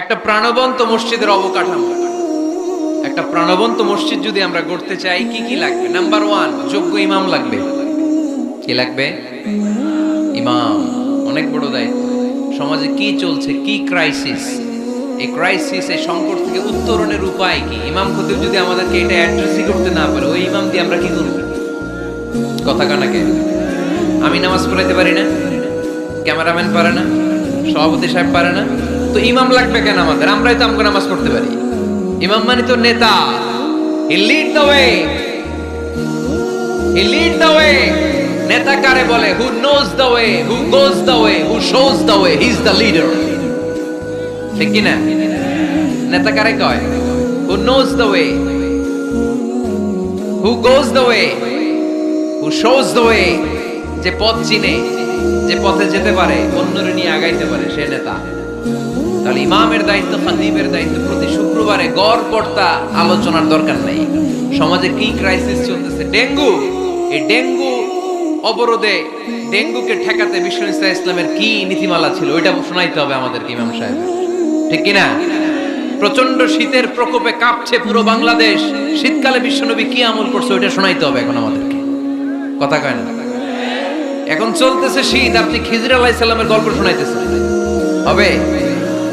একটা প্রাণবন্ত মসজিদের অবকাঠামো। একটা প্রাণবন্ত মসজিদ যদি আমরা গড়তে চাই, কি কি লাগবে? নাম্বার ওয়ান যোগ্য ইমাম লাগবে। কি লাগবে? ইমাম। অনেক বড় দায়িত্ব। সমাজে কি চলছে? কি ক্রাইসিস এই ক্রাইসিস এই সংকট থেকে উত্তরণের উপায় কি? ইমাম খতিব যদি আমাদেরকে এটা অ্যাড্রেসই করতে না পারে, ওই ইমাম দিয়ে আমরা কি করব? কথা কানাকে আমি নামাজ পড়াইতে পারি না? ক্যামেরাম্যান পারে না? সভাপতি সাহেব পারে না? তো ইমাম লাগবে কেন আমাদের? আমরাই তো আমাকে নামাজ পড়তে পারি। ইমাম মানে তো নেতা। He lead the way he lead the way নেতা কারে বলে? Who knows the way who goes the way who shows the way he is the leader ঠিক কি না? নেতা কারে কয়? Who knows the way who goes the way who shows the way যে পথ চিনে, যে পথে যেতে পারে, অন্যরে নিয়ে আগাইতে পারে, সে নেতা। তাহলে ইমামের দায়িত্ব খাদিমের দায়িত্ব প্রতি শুক্রবারে গড় কর্তা আলোচনার দরকার নেই। সমাজে কি ক্রাইসিস চলতেছে? ডেঙ্গু। এই ডেঙ্গু অবরোধে ডেঙ্গুকে ঠেকাতে বিশ্ব ইসলাম ইসলামের কি নীতিমালা ছিল, ওইটা শোনাইতে হবে আমাদেরকে ইমাম সাহেব। ঠিক কিনা প্রচণ্ড শীতের প্রকোপে কাঁপছে পুরো বাংলাদেশ। শীতকালে বিশ্বনবী কি আমল করছে, ওইটা শোনাইতে হবে এখন আমাদেরকে। কথা কয় না। এখন চলতেছে শীত, আপনি খিজির আলাইসাল্লামের গল্প শোনাইতেছেন। হবে?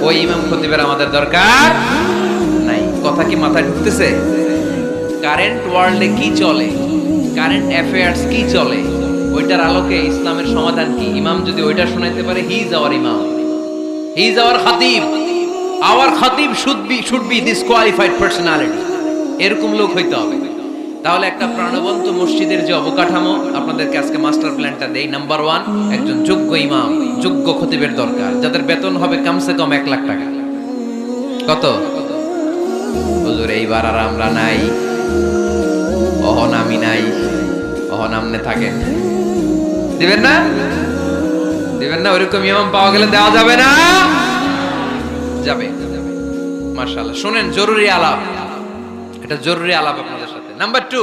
ওই ইমাম খতিবের আমাদের দরকার। নাই, কথা কি মাথায় ঢুকতেছে? কারেন্ট ওয়ার্ল্ডে কি চলে? কারেন্ট অ্যাফেয়ার্স কি চলে? ওইটার আলোকে ইসলামের সমাধান কি? ইমাম যদি ওইটা শোনাইতে পারে he is our imam he is our khatib our khatib should be should be this qualified personality এরকম লোক হইতে হবে। তাহলে একটা প্রাণবন্ত মসজিদের যে অবকাঠামো, আপনাদেরকে আজকে মাস্টার প্ল্যানটা দেই। নাম্বার ওয়ান একজন যোগ্য ইমাম, যোগ্য খতিবের দরকার। যাদের বেতন হবে কমসে কম এক লাখ টাকা। কত? হুজুর, এইবার আর আমরা নাই। অহন আমি নাই। অহন আমনে থাকেন। দিবেন না? দিবেন না? ওরকম ইমাম পাওয়া গেলে দেওয়া যাবে না। যাবে। মার্শাল্লাহ শোনেন, জরুরি আলাপ। এটা জরুরি আলাপ আপনাদের সাথে। নাম্বার টু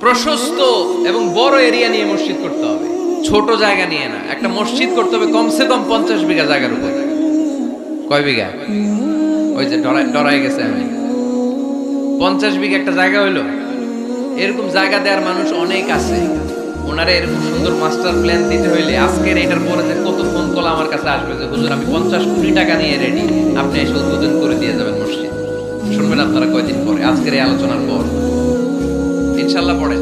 প্রশস্ত এবং বড় এরিয়া নিয়ে মসজিদ করতে হবে। ছোট জায়গা নিয়ে না। একটা মসজিদ করতে হবে কমসে কম পঞ্চাশ বিঘা জায়গার উপর। কয় বিঘা? ওই যে ডরাই গেছে আমি। পঞ্চাশ বিঘা একটা জায়গা হইল। এরকম জায়গা দেওয়ার মানুষ অনেক আছে। ওনারা এরকম সুন্দর মাস্টার প্ল্যান দিতে হইলে আজকের এটার পরে যে কত ফোন কল আমার কাছে আসবে যে, হুজুর, আমি পঞ্চাশ কোটি টাকা নিয়ে রেডি আপনি এসে উদ্বোধন করে দিয়ে যাবেন মসজিদ। শুনবেন আপনারা কয়দিন পরে। আজকের এই আলোচনার পর। ইনশাল্লাহ পড়ে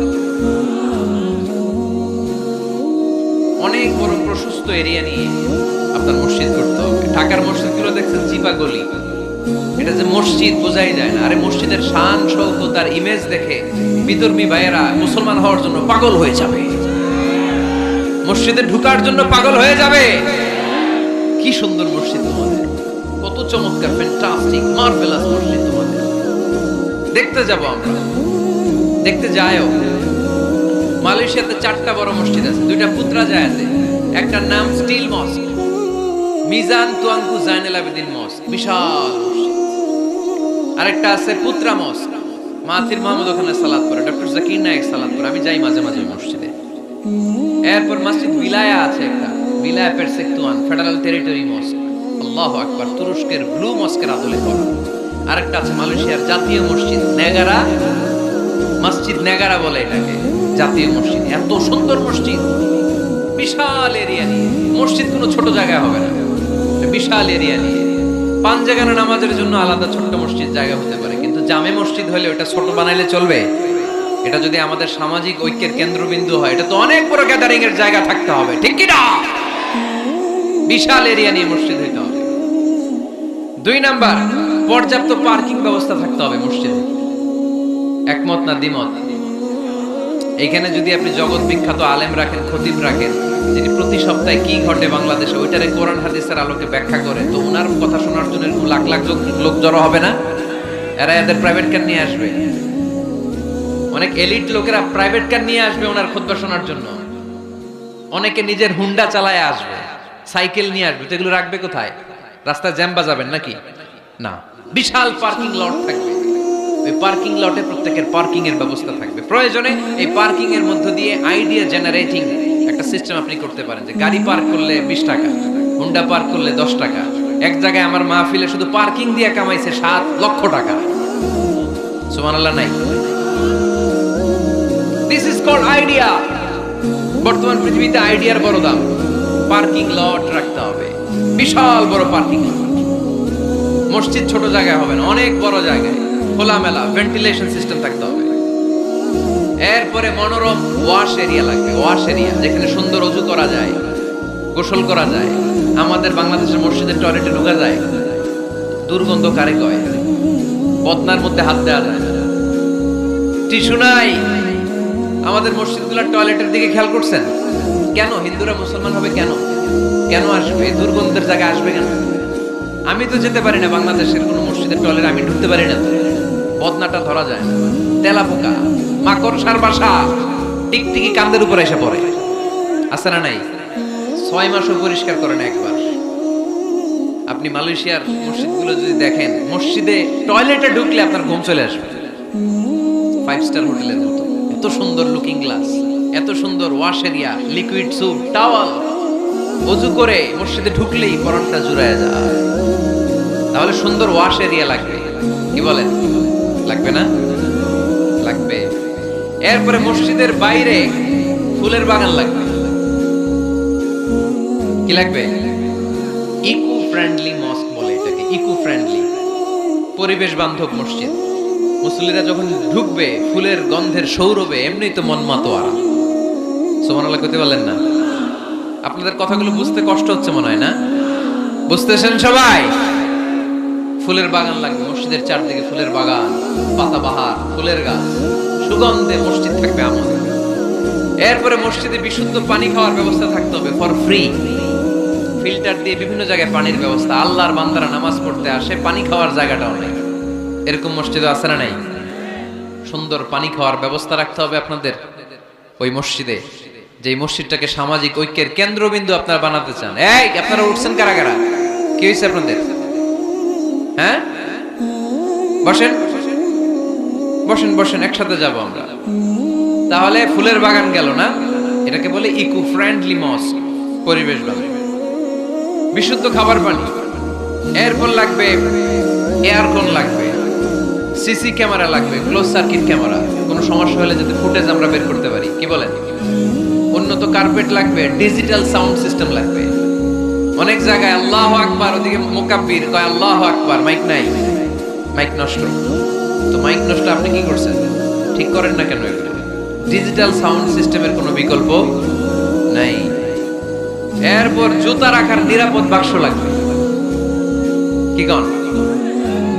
অনেক বড় প্রশস্ত এরিয়া নিয়ে আপনার মসজিদ করতে হবে। ঢাকার মসজিদগুলো দেখছেন চিপা গলি। এটা যে মসজিদ বোঝাই যায় না। আরে মসজিদের শান শৌকত আর ইমেজ দেখে বিতর্মী ভাইয়েরা মুসলমান হওয়ার জন্য পাগল হয়ে যাবে। মসজিদে ঢুকার জন্য পাগল হয়ে যাবে। কি সুন্দর মসজিদ তোমাদের। কত চমৎকার ফ্যান্টাস্টিক মার্ভেলাস মসজিদ। দেখতে যাব আমরা। দেখতে যায়ও। মালয়েশিয়াতে চারটা বড় মসজিদ আছে, দুইটা পুত্রা জায়াতে একটার নাম steel mosque, Mizan Tuanku Zainal Abidin mosque, বিশাল মসজিদ। আরেকটা আছে পুত্রা মস্ক, মাথির মাহমুদ ওখানে সালাদ করে ডক্টর জাকির নায়ক সালাদ করে আমি যাই মাঝে মাঝে মসজিদে। এরপর মসজিদ বিলায়া আছে একটা, বিলায়া পেরসেক্তুয়ান ফেডারেল টেরিটরি মস্ক, আল্লাহ আকবার, তুরস্কের ব্লু মস্কের আদলে করা আরেকটা আছে মালয়েশিয়ার জাতীয় মসজিদ নেগারা মসজিদ নেগারা বলে এটাকে, জাতীয় মসজিদ। এত সুন্দর মসজিদ, বিশাল এরিয়া নিয়ে। মসজিদ কোনো ছোট জায়গায় হবে না। বিশাল এরিয়া নিয়ে। পাঁচ জায়গার নামাজের জন্য আলাদা ছোট্ট মসজিদ জায়গা হতে পারে, কিন্তু জামে মসজিদ হলে ওটা ছোট বানাইলে চলবে। এটা যদি আমাদের সামাজিক ঐক্যের কেন্দ্রবিন্দু হয়, এটা তো অনেক বড় গ্যাদারিং এর জায়গা থাকতে হবে, ঠিক কি না? বিশাল এরিয়া নিয়ে মসজিদ হইতে হবে। দুই নাম্বার পর্যাপ্ত পার্কিং ব্যবস্থা থাকতে হবে মসজিদে। একমত না দ্বিমত? এইখানে যদি আপনি জগৎ বিখ্যাত আলেম রাখেন, খতিব রাখেন, যিনি প্রতি সপ্তাহে কি ঘটে বাংলাদেশে, ওইটারে কোরআন, হাদিসের আলোকে ব্যাখ্যা করে, তো ওনার কথা শোনার জন্য এরকম লাখ লাখ লোক- জড়ো হবে না? এরা এদের প্রাইভেট কার নিয়ে আসবে। অনেক এলিট লোকেরা প্রাইভেট কার নিয়ে আসবে ওনার খুতবা শোনার জন্য। অনেকে নিজের হুন্ডা চালায় আসবে, সাইকেল নিয়ে আসবে, তো এগুলো রাখবে কোথায়? রাস্তায় জ্যাম বাজাবেন নাকি? না। বিশাল পার্কিং লট থাকবে। ওই পার্কিং লটে প্রত্যেকের পার্কিং এর ব্যবস্থা থাকবে। প্রয়োজনে এই পার্কিং এর মধ্য দিয়ে আইডিয়া জেনারেটিং একটা সিস্টেম আপনি করতে পারেন যে গাড়ি পার্ক করলে বিশ টাকা হুন্ডা পার্ক করলে দশ টাকা। এক জায়গায় আমার মাহফিলে শুধু পার্কিং দিয়ে কামাইছে সাত লক্ষ টাকা। সুবহানাল্লাহ, নাই। দিস ইজ কল্ড আইডিয়া বর্তমান পৃথিবীতে আইডিয়ার বড় দাম। পার্কিং লট রাখতে হবে। বিশাল বড় পার্কিং লট। মসজিদ ছোট জায়গায় হবে না, অনেক বড় জায়গায়। খোলামেলা ভেন্টিলেশন সিস্টেম থাকতে হবে। এরপরে মনোরম ওয়াশ এরিয়া লাগবে ওয়াশ এরিয়া যেখানে সুন্দর অজু করা যায়, গোসল করা যায়। আমাদের বাংলাদেশের মসজিদের টয়লেটে ঢোকা যায়, দুর্গন্ধ কারে কয়? বদনার মধ্যে হাত দেওয়া যায় না। টিস্যু নাই। আমাদের মসজিদগুলোর টয়লেটের দিকে খেয়াল করছেন? কেন? হিন্দুরা মুসলমান হবে কেন? কেন আসবে? দুর্গন্ধের জায়গায় আসবে কেন? আমি তো যেতে পারি না বাংলাদেশের কোনো মসজিদের টয়লেট, আমি ঢুকতে পারি না বদনাটা ধরা যায় না। তেলা পোকা, মাকড়, সার বাসা, টিকটিকি কান্দের উপর এসে পড়ে। আছে না নাই? ছয় মাসও পরিষ্কার করেন একবার। আপনি মালয়েশিয়ার মসজিদগুলো যদি দেখেন, মসজিদে টয়লেটে ঢুকলে আপনার ঘুম চলে আসবে। ফাইভ স্টার হোটেলের মতো। এত সুন্দর লুকিং গ্লাস এত সুন্দর wash area liquid soap towel অজু করে মসজিদে ঢুকলেই পরনটা জুড়ায় যায়। তাহলে সুন্দর ওয়াশ এরিয়া লাগবে। কি বলেন? লাগবে না? লাগবে। এরপরে মসজিদের বাইরে ফুলের বাগান লাগবে। কি লাগবে? ইকো ফ্রেন্ডলি মস্ক বলে এটাকে ইকো ফ্রেন্ডলি পরিবেশ বান্ধব মসজিদ। মুসলিরা যখন ঢুকবে, ফুলের গন্ধের সৌরভে এমনি তো মন মাতোয়ারা। সোমানাল্লাহ করতে পারলেন না? আপনাদের কথাগুলো বুঝতে কষ্ট হচ্ছে মনে হয়, না? বুঝতেছেন সবাই? ফুলের বাগান লাগবে, মসজিদের চারদিকে ফুলের বাগান পাতা বাহার ফুলের গাছ, সুগন্ধে মসজিদ থাকবে আমল এরপরে মসজিদে বিশুদ্ধ পানি খাওয়ার ব্যবস্থা থাকতে হবে ফর ফ্রি ফিল্টার দিয়ে বিভিন্ন জায়গায় পানির ব্যবস্থা, আল্লাহর বান্দারা নামাজ পড়তে আসে, পানি খাওয়ার জায়গাটাও নেই। এরকম মসজিদে আছে না নাই? সুন্দর পানি খাওয়ার ব্যবস্থা রাখতে হবে আপনাদের, ওই মসজিদে। যে মসজিদটাকে সামাজিক ঐক্যের কেন্দ্রবিন্দু আপনারা বানাতে চান। এই, আপনারা উঠছেন কারা কারা? কি হয়েছে আপনাদের? হ্যাঁ? বসেন। বসেন বসেন, একসাথে যাব আমরা। তাহলে ফুলের বাগান গেল না? এটাকে বলে ইকো ফ্রেন্ডলি মস্ক পরিবেশ বিশুদ্ধ খাবার পানি। এরপর লাগবে এয়ারকন লাগবে, সিসি ক্যামেরা লাগবে, ক্লোজ সার্কিট ক্যামেরা। কোনো সমস্যা হলে যাতে ফুটেজ আমরা বের করতে পারি। কি বলেন? উন্নত কার্পেট লাগবে ডিজিটাল সাউন্ড সিস্টেম লাগবে। অনেক জায়গায় আল্লাহ আকবার, ওদিকে মোকাব্বির কয়, আল্লাহ আকবার মাইক নাই। মাইক নষ্ট। তো মাইক নষ্ট আপনি কি করছেন? ঠিক করেন না কেন এগুলো? ডিজিটাল সাউন্ড সিস্টেমের কোনো বিকল্প নাই। এরপর জুতা রাখার নিরাপদ বাক্স লাগবে। কি কন?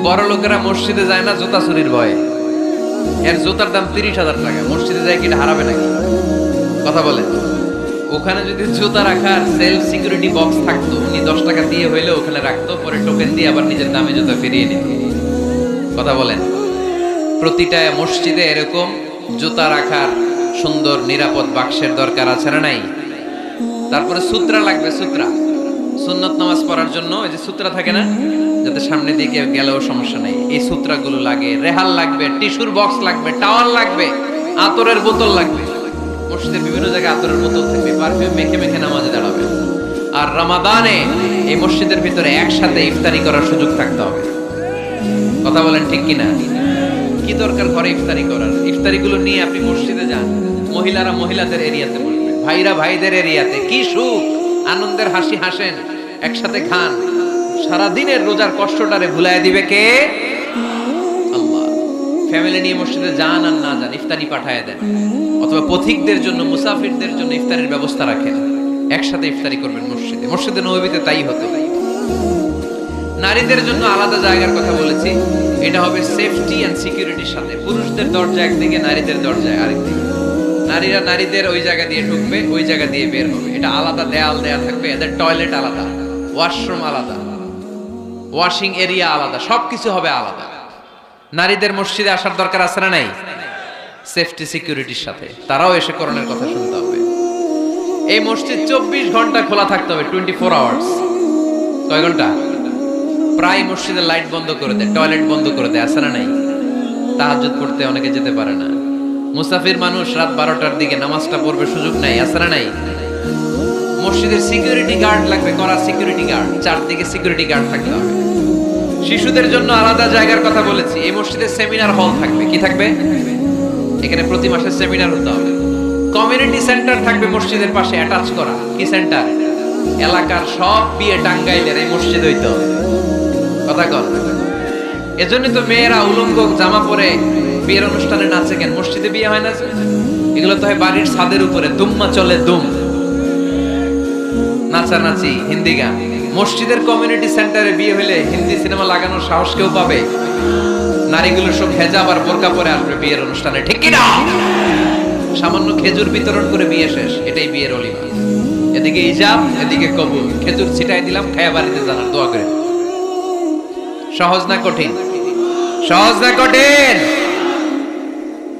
বড় লোকেরা মসজিদে যায় না জুতা চুরির ভয়ে। এর জুতার দাম তিরিশ হাজার টাকা। মসজিদে যায় কিনা হারাবে নাকি? কথা বলে। ওখানে যদি জুতা রাখার সেলফ সিকিউরিটি বক্স থাকতো, উনি দশ টাকা দিয়ে হইলে ওখানে রাখতো, পরে টোকেন দিয়ে আবার নিজের দামে জুতা ফিরিয়ে নিত। কথা বলেন। প্রতিটা মসজিদে এরকম জুতা রাখার সুন্দর নিরাপদ বাক্সের দরকার আছে না নাই? তারপরে সূত্রা লাগবে, সূত্রা। সুন্নত নামাজ পড়ার জন্য ওই যে সূত্রা থাকে না, যাতে সামনে দিকে গেলেও সমস্যা নেই। এই সূত্রাগুলো লাগে, রেহাল লাগবে, টিস্যুর বক্স লাগবে টাওয়ার লাগবে, আতরের বোতল লাগবে। মসজিদের বিভিন্ন জায়গায় আতরের বোতল থাকবে, পারফিউম মেখে মেখে নামাজে দাঁড়াবে। আর রমাদানে এই মসজিদের ভিতরে একসাথে ইফতারি করার সুযোগ থাকতে হবে। কথা বলেন ঠিক কিনা? কি দরকার ঘরে ইফতারি করার? ইফতারিগুলো নিয়ে আপনি মসজিদে যান, মহিলারা মহিলাদের এরিয়াতে বসবে, ভাইরা ভাইদের এরিয়াতে। কি সুখ! আনন্দের হাসি হাসেন, একসাথে খান। সারা দিনের রোজার কষ্টটারে ভুলায় দিবে কে? আল্লাহ। ফ্যামিলি নিয়ে মসজিদে যান আর না যান, ইফতারি পাঠায় দেন। অথবা পথিকদের জন্য, মুসাফিরদের জন্য ইফতারির ব্যবস্থা রাখেন। একসাথে ইফতারি করবেন মসজিদে। মসজিদে নবীতে তাই হতো। নারীদের জন্য আলাদা জায়গার কথা বলেছি। এটা হবে সেফটি এন্ড সিকিউরিটির সাথে। পুরুষদের দরজা একদিকে, নারীদের দরজা আরেকদিকে। নারীরা নারীদের ওই জায়গা দিয়ে ঢুকবে, ওই জায়গা দিয়ে বের হবে। এটা আলাদা দেয়াল দেয়া থাকবে, এদের টয়লেট আলাদা ওয়াশরুম আলাদা ওয়াশিং এরিয়া আলাদা, সবকিছু হবে আলাদা। নারীদের মসজিদে আসার দরকার আছে না নাই? সেফটি সিকিউরিটির সাথে। তারাও এসে করণের কথা শুনতে হবে। এই মসজিদ চব্বিশ ঘণ্টা খোলা থাকতে হবে টোয়েন্টি ফোর আওয়ার্স কয় ঘণ্টা? প্রায় মসজিদের লাইট বন্ধ করে দেয়, টয়লেট বন্ধ করে দেয়, আছে না নাই? তাহাজুদ পড়তে অনেকে যেতে পারে না। মুসাফির মানুষ রাত বারোটার দিকে নামাজটা পড়বে সুযোগ নাই, আছে না নাই? মসজিদের সিকিউরিটি গার্ড লাগবে করা সিকিউরিটি গার্ড চারদিকে সিকিউরিটি গার্ড থাকতে হবে। শিশুদের জন্য আলাদা জায়গার কথা বলেছি, এই মসজিদের সেমিনার হল থাকবে, কি থাকবে? এখানে প্রতি মাসে সেমিনার হতে হবে। কমিউনিটি সেন্টার থাকবে মসজিদের পাশে অ্যাটাচ করা। কি সেন্টার এলাকার সব বিয়ে টাঙ্গাইলের এই মসজিদ হইতে হবে। কথা কর এজন্যই তো মেয়েরা উলঙ্গ জামা পরে বিয়ের অনুষ্ঠানে নাচে কেন? মসজিদে বিয়ে হয় না এগুলো তো হয় বাড়ির ছাদের উপরে, দুম্মা চলে দুম। নাচানাচি, হিন্দি গান। মসজিদের কমিউনিটি সেন্টারে বিয়ে হলে হিন্দি সিনেমা লাগানোর সাহস কেউ পাবে? নারীগুলো সব হেজাব আর বোরকা পরে আসবে বিয়ের অনুষ্ঠানে, ঠিক কিনা? সামান্য খেজুর বিতরণ করে বিয়ে শেষ, এটাই বিয়ের অলিমা এদিকে ইজাব এদিকে কবুল। খেজুর ছিটাই দিলাম, খায়া বাড়িতে জানার দোয়া করে সহজ না কঠিন? সহজ না কঠিন?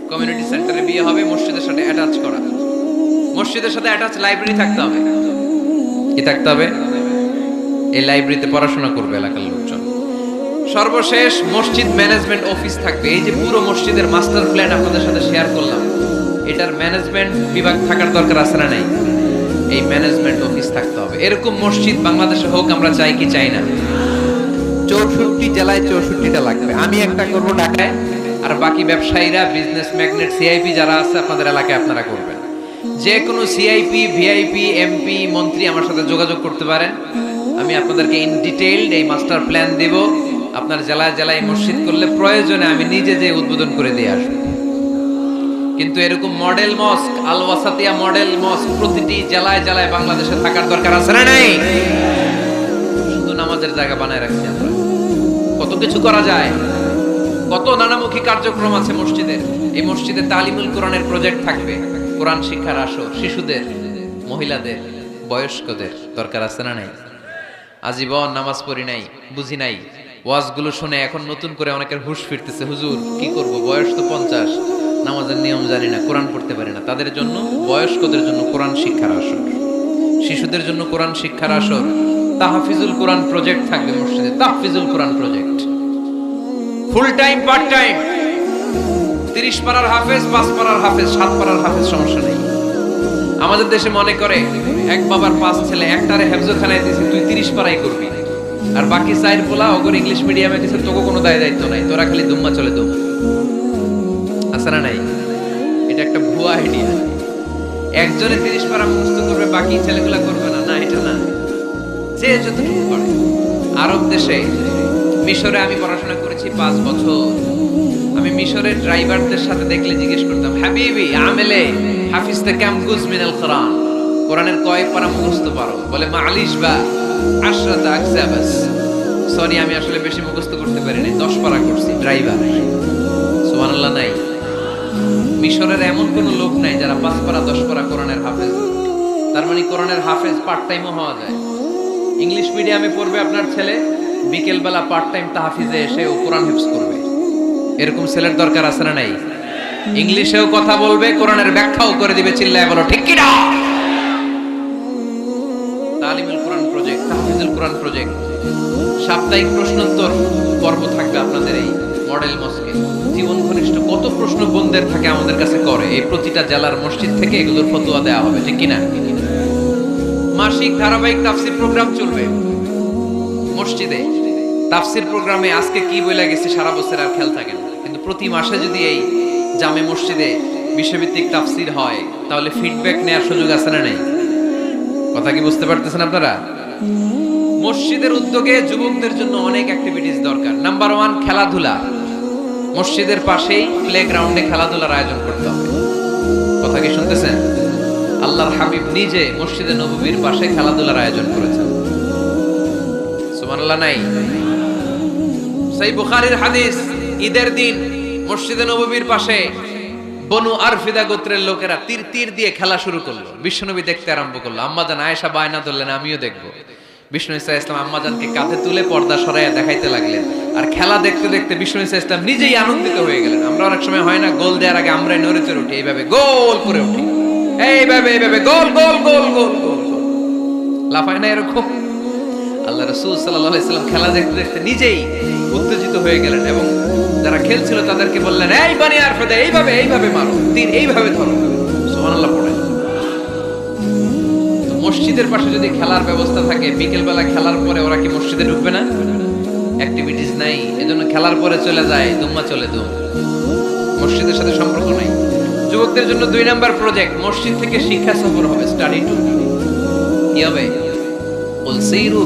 কমিউনিটি সেন্টারে বিয়ে হবে, মসজিদের সাথে অ্যাটাচ করা। মসজিদের সাথে অ্যাটাচ লাইব্রেরি থাকতে হবে। কি থাকতে হবে? এই লাইব্রেরিতে পড়াশোনা করবে এলাকার লোকজন। সর্বশেষ মসজিদ ম্যানেজমেন্ট অফিস থাকবে। এই যে পুরো মসজিদের মাস্টার প্ল্যান আপনাদের সাথে শেয়ার করলাম। এটার ম্যানেজমেন্ট বিভাগ থাকার দরকার আছে না নাই? এই ম্যানেজমেন্ট অফিস থাকতে হবে। এরকম মসজিদ বাংলাদেশে হোক আমরা চাই কি চাই না। চৌষট্টি জেলায় চৌষট্টিটা লাগবে। আমি একটা করব ঢাকায়। আর বাকি ব্যবসায়ীরা বিজনেস ম্যাগনেট সিআইপি যারা আছে আপনাদের এলাকায় আপনারা করবেন। যে কোনো সিআইপি ভিআইপি এমপি মন্ত্রী আমার সাথে যোগাযোগ করতে পারেন। আমি আপনাদেরকে ইন ডিটেইলড এই মাস্টার প্ল্যান দেব। আপনার জেলায় জেলায় মসজিদ করলে প্রয়োজনে আমি নিজে যে উদ্বোধন করে দিয়ে আসব। কিন্তু এরকম মডেল মস্ক আল ওয়াসাতিয়া মডেল মস্ক প্রতিটি জেলায় জেলায় বাংলাদেশে থাকার দরকার আছে না নাই? শুধু নামাজের জায়গা বানায় রাখছি আমরা। কত কিছু করা যায়। কত নানামুখী কার্যক্রম আছে মসজিদের। এই মসজিদে তালিমুল কোরআনের প্রজেক্ট থাকবে। কোরআন শিক্ষার আসর, শিশুদের, মহিলাদের, বয়স্কদের দরকার আছে না নাই? আজীবন নামাজ পড়ি নাই, বুঝি নাই? ওয়াজগুলো শুনে এখন নতুন করে অনেকের হুশ ফিরতেছে, হুজুর, কি করব? বয়স তো পঞ্চাশ। নামাজের নিয়ম জানি না, কোরআন পড়তে পারি না। তাদের জন্য বয়স্কদের জন্য কোরআন শিক্ষার আসর। শিশুদের জন্য কোরআন শিক্ষার আসর। তাহফিজুল কোরআন প্রজেক্ট থাকবে মসজিদে। Tahfizul Quran project. Full time part time তিরিশ পাড়ার হাফেজ, পাঁচ পাড়ার হাফেজ, সাত পাড়ার হাফেজ সমস্যা নেই। আমাদের দেশে মনে করে, এক বাবার পাঁচ ছেলে, একটারে হেফজোখানায় দিয়েছে তুই তিরিশ পাড়াই করবি। আর বাকি চাইর পোলা ওগর ইংলিশ মিডিয়ামে দিয়েছে তোকে কোনো দায় দায়িত্ব নাই। তোরা খালি দুম্মা চলে দুম না নাই? এটা একটা ভুয়া আইডিয়া একজনে তিরিশ পাড়া মুখস্থ করবে, বাকি ছেলেগুলা করবে না। না, এটা না। যে যতটুকু করে। আরব দেশে মিশরে আমি পড়াশোনা করেছি পাঁচ বছর। আমি মিশরের ড্রাইভারদের সাথে দেখলে জিজ্ঞেস করতাম, হাবিবি, আমেলে হাফিজ তে কাম গুজ মিনাল কোরআন? কোরআনের কয় পারা মুখস্থ পারো। বলে মালিশ বা আশরাত আকসাবাস। সরি আমি আসলে বেশি মুখস্থ করতে পারিনি। দশ পারা করছি ড্রাইভার সুবহানাল্লাহ নাই। মিশরের এমন কোনো লোক নাই যারা পাঁচ পারা দশ পারা কোরআনের হাফেজ। তার মানে কোরআনের হাফেজ পার্ট টাইমও হওয়া যায়। ইংলিশ মিডিয়ামে পড়বে আপনার ছেলে বিকেলবেলা পার্ট টাইম তাহাফিজে এসে ও কোরআন হেফজ করবে। এরকম ছেলের দরকার আছে না নাই? ইংলিশেও কথা বলবে কোরআনের ব্যাখ্যাও করে দিবে চিল্লায় বলো ঠিক কি সাপ্তাহিক প্রশ্নোত্তর পর্ব থাকবে আপনাদের এই মডেল মস্কে। জীবন ঘনিষ্ঠ কত প্রশ্ন বন্ধের থাকে আমাদের কাছে করে? এই প্রতিটা জেলার মসজিদ থেকে এগুলোর ফতোয়া দেওয়া হবে, ঠিক কিনা? মাসিক ধারাবাহিক তাফসির প্রোগ্রাম চলবে। মসজিদে। তাফসির প্রোগ্রামে আজকে কি বলে গেছে সারা বছর আর খেয়াল থাকে না। কিন্তু প্রতি মাসে যদি এই জামে মসজিদে বিশ্বভিত্তিক তাফসির হয়, তাহলে ফিডব্যাক নেওয়ার সুযোগ আছে না নেই? কথা কি বুঝতে পারতেছেন আপনারা? মসজিদের উদ্যোগে যুবকদের জন্য অনেক অ্যাক্টিভিটিস দরকার। নাম্বার ওয়ান খেলাধুলা। মসজিদের পাশেই প্লে গ্রাউন্ডে খেলাধুলার আয়োজন করতে হবে। কথা কি শুনতেছেন? আল্লাহর হাবিব নিজে মসজিদে নববীর পাশে খেলাধুলার আয়োজন করেছেন। নাই? সেই বুখারীর হাদিস, ঈদের দিন মসজিদে নববীর পাশে বনু আরফিদা গোত্রের লোকেরা তীর তীর দিয়ে খেলা শুরু করল। বিশ্বনবী দেখতে আরম্ভ করল। আম্মাজান আয়েশা বায়না ধরলেন, আমিও দেখব। বিষ্ণু ইসা ইসলাম আম্মাজানকে কাঁধে তুলে পর্দা সরাইয়া দেখাইতে লাগলেন। আর খেলা দেখতে দেখতে বিষ্ণু ইসা ইসলাম নিজেই আনন্দিত হয়ে গেলেন। আমরা অনেক সময় হয় না, গোল দেওয়ার আগে আমরাই নড়ে চড়ে উঠি, এইভাবে গোল করে উঠি। এইভাবে এইভাবে গোল গোল গোল গোল গোল লাফায় না এরকম? আল্লাহ রসুল সাল্লাম খেলা দেখতে দেখতে নিজেই উত্তেজিত হয়ে গেলেন এবং যারা খেলছিল তাদেরকে বললেন, এই বানি আর ফেদে, এইভাবে এইভাবে মারো। তীর এইভাবে ধরো। সোমান আল্লাহ পড়ে। মসজিদের পাশে যদি খেলার ব্যবস্থা থাকে, বিকেলবেলা খেলার পরে ওরা কি মসজিদে ঢুকবে না? অ্যাক্টিভিটিস নাই, এজন্য খেলার পরে চলে যায়, দুম্মা চলে দুম মসজিদের সাথে সম্পর্ক নাই। যুবকদের জন্য দুই নাম্বার প্রজেক্ট মসজিদ থেকে শিক্ষা সফর হবে স্টাডি টু কি হবে?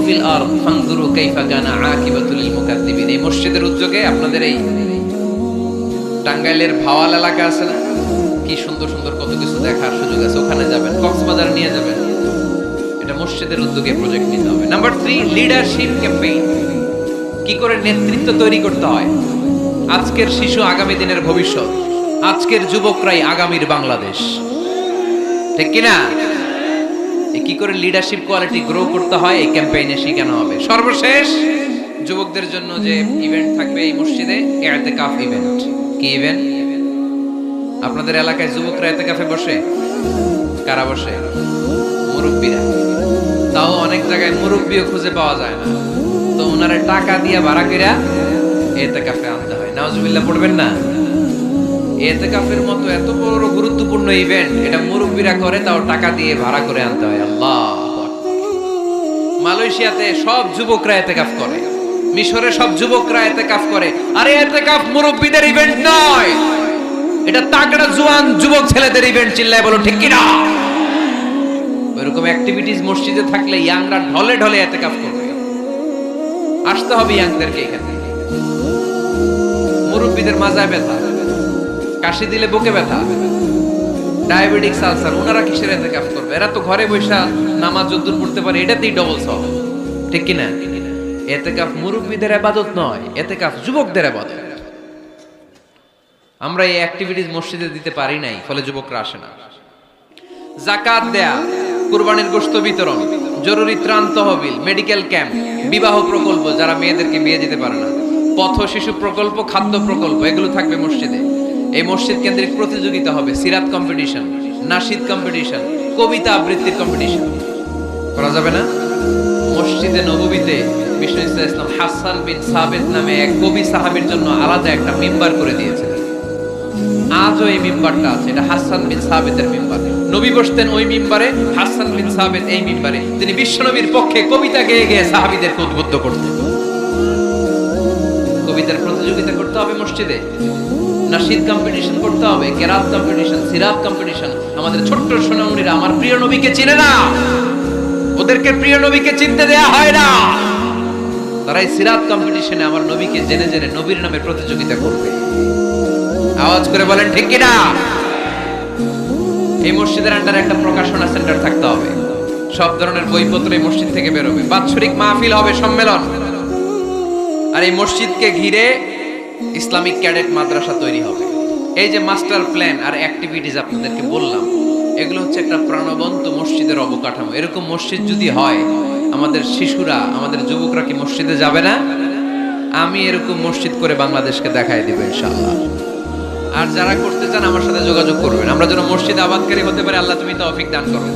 ফিল কাইফা আকিবাতুল মুকাদ্দিবিন এই মসজিদের উদ্যোগে আপনাদের এই টাঙ্গাইলের ভাওয়াল এলাকা আছে না? কি সুন্দর সুন্দর কত কিছু দেখার সুযোগ আছে, ওখানে যাবেন, কক্সবাজার নিয়ে যাবেন। এটা মসজিদের উদ্যোগে প্রজেক্ট নিতে হবে। নাম্বার থ্রি লিডারশিপ ক্যাম্পেইন কি করে নেতৃত্ব তৈরি করতে হয়? আজকের শিশু আগামী দিনের ভবিষ্যৎ। আজকের যুবকরাই আগামীর বাংলাদেশ। ঠিক কিনা কি করে লিডারশিপ কোয়ালিটি গ্রো করতে হয়? এই ক্যাম্পেইনে শেখানো হবে। সর্বশেষ, যুবকদের জন্য যে ইভেন্ট থাকবে এই মসজিদে এতে কাফ ইভেন্ট কি ইভেন্ট আপনাদের এলাকায় যুবকরা এতে কাফে বসে? কারা বসে? মুরব্বীরা। তাও অনেক জায়গায় মুরব্বীও খুঁজে পাওয়া যায় না। তো ওনারা টাকা দিয়ে ভাড়া কইরা এতেকাফে আনতে হয়। নাওজুবিল্লাহ, পড়বেন না? এতেকাফের মতো এত বড় গুরুত্বপূর্ণ ইভেন্ট এটা মুরব্বীরা করে, তাও টাকা দিয়ে ভাড়া করে আনতে হয়। আল্লাহ মালয়েশিয়াতে সব যুবকরা এতেকাফ করে। মিশরে সব যুবকরা এতেকাফ করে। আরে এতেকাফ মুরব্বীদের ইভেন্ট নয়! এটা তাগড়া জোয়ান যুবক ছেলেদের ইভেন্ট চিল্লায় বলো, ঠিক কিনা? ওইরকম অ্যাক্টিভিটিস মসজিদে থাকলে ইয়াংরা ঢলে ঢলে এতেকাফ করবে। আসতে হবে ইয়াংদেরকে এখানে। মুরব্বীদের মাজায় ব্যথা। কাশি দিলে বুকে ব্যথা। ওনারা কিসের করবে? এরা তো ঘরে নামাজ যদ্দুর পড়তে পারে, এটাতেই ডবল সব ঠিক কিনা? মুরব্বীদের আবাদত নয় যুবকদের আবাদত। আমরা এই অ্যাক্টিভিটিস মসজিদে দিতে পারি নাই, ফলে যুবকরা আসে না। জাকাত দেয়া। কুরবানির গোশত বিতরণ, জরুরি ত্রাণ তহবিল, মেডিকেল ক্যাম্প, বিবাহ প্রকল্প যারা মেয়েদেরকে বিয়ে দিতে পারে না, পথ শিশু প্রকল্প, খাদ্য প্রকল্প, এগুলো থাকবে মসজিদে। এই মসজিদ কেন্দ্রিক প্রতিযোগিতা হবে, সিরাত কম্পিটিশন নাশিদ কম্পিটিশন কবিতা আবৃত্তির কম্পিটিশন করা যাবে না? মসজিদে নববীতে বিষ্ণু ইসলাম হাসান বিন সাবেদ নামে এক কবি সাহাবীর জন্য আলাদা একটা মেম্বার করে দিয়েছে আজও এই মিম্বারটা আছে। এটা হাসান বিন সাবেতের মিম্বার। নবী বসতেন ওই মিম্বারে, হাসান বিন সাবেত এই মিম্বারে। তিনি বিশ্বনবীর পক্ষে কবিতা গেয়ে গিয়ে সাহাবীদেরকে উদ্বুদ্ধ করতেন। কবিতার প্রতিযোগিতা করতে হবে মসজিদে। নাশিদ কম্পিটিশন করতে হবে, কেরাত কম্পিটিশন সিরাত কম্পিটিশন আমাদের ছোট্ট সোনামণিরা আমার প্রিয় নবীকে চিনে না। ওদেরকে প্রিয় নবীকে চিনতে দেয়া হয় না। তারা এই সিরাত কম্পিটিশনে আমার নবীকে জেনে জেনে নবীর নামে প্রতিযোগিতা করবে। আওয়াজ করে বলেন, ঠিক কিনা? এই মসজিদের আন্ডারে একটা প্রকাশনা সেন্টার থাকতে হবে। সব ধরনের বইপত্র এই মসজিদ থেকে বেরোবে। বাৎসরিক মাহফিল হবে, সম্মেলন। আর এই মসজিদকে ঘিরে ইসলামিক ক্যাডেট মাদ্রাসা তৈরি হবে। এই যে মাস্টার প্ল্যান আর অ্যাক্টিভিটিস আপনাদেরকে বললাম, এগুলো হচ্ছে একটা প্রাণবন্ত মসজিদের অবকাঠামো। এরকম মসজিদ যদি হয়, আমাদের শিশুরা, আমাদের যুবকরা কি মসজিদে যাবে না? আমি এরকম মসজিদ করে বাংলাদেশকে দেখাই দিব, ইনশাআল্লাহ। আর যারা করতে চান আমার সাথে যোগাযোগ করবেন। আমরা যেন মসজিদ আবাদকারী হতে পারে, আল্লাহ তুমি তৌফিক দান করো।